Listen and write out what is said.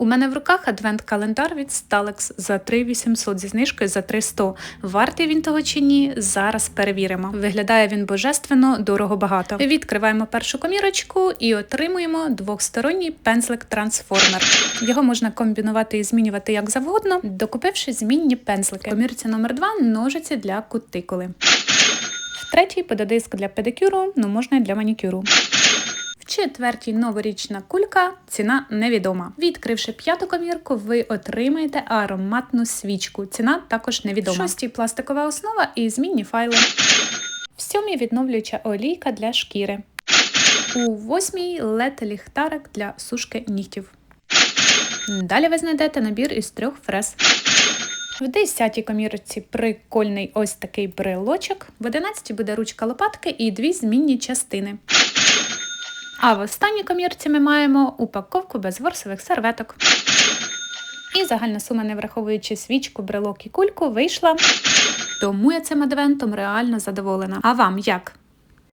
У мене в руках адвент-календар від Stalex за 3800 зі знижкою за 300. Вартий він того чи ні? Зараз перевіримо. Виглядає він божественно, дорого багато. Відкриваємо першу комірочку і отримуємо двохсторонній пензлик трансформер. Його можна комбінувати і змінювати як завгодно, докупивши змінні пензлики. Комірці номер 2 ножиці для кутикули. Третій пододиск для педикюру, ну можна і для манікюру. Четвертій новорічна кулька ціна невідома. Відкривши п'яту комірку, ви отримаєте ароматну свічку. Ціна також невідома. Шостій пластикова основа і змінні файли. В сьомій відновлююча олійка для шкіри. У восьмій лед ліхтарик для сушки нігтів. Далі ви знайдете набір із трьох фрез. В 10 комірці прикольний ось такий брелочок. В 11 буде ручка лопатки і дві змінні частини. А в останній комірці ми маємо упаковку без ворсових серветок. І загальна сума, не враховуючи свічку, брелок і кульку, вийшла. Тому я цим адвентом реально задоволена. А вам як?